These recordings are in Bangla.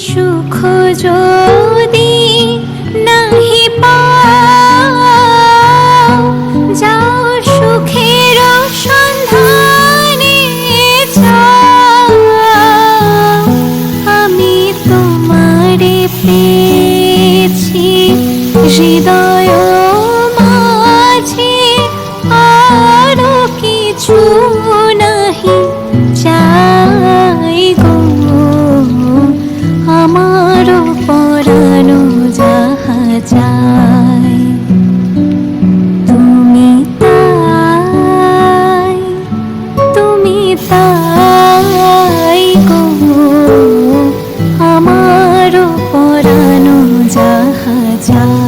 সুখ যদি নাহি যাও সুখের সন্ধানে আমি তোমারে পেয়েছি হৃদয় মাঝে আরও কিছু তাই গো আমার পরানো যাহা যায়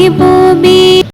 তোমার বিরহে রহিব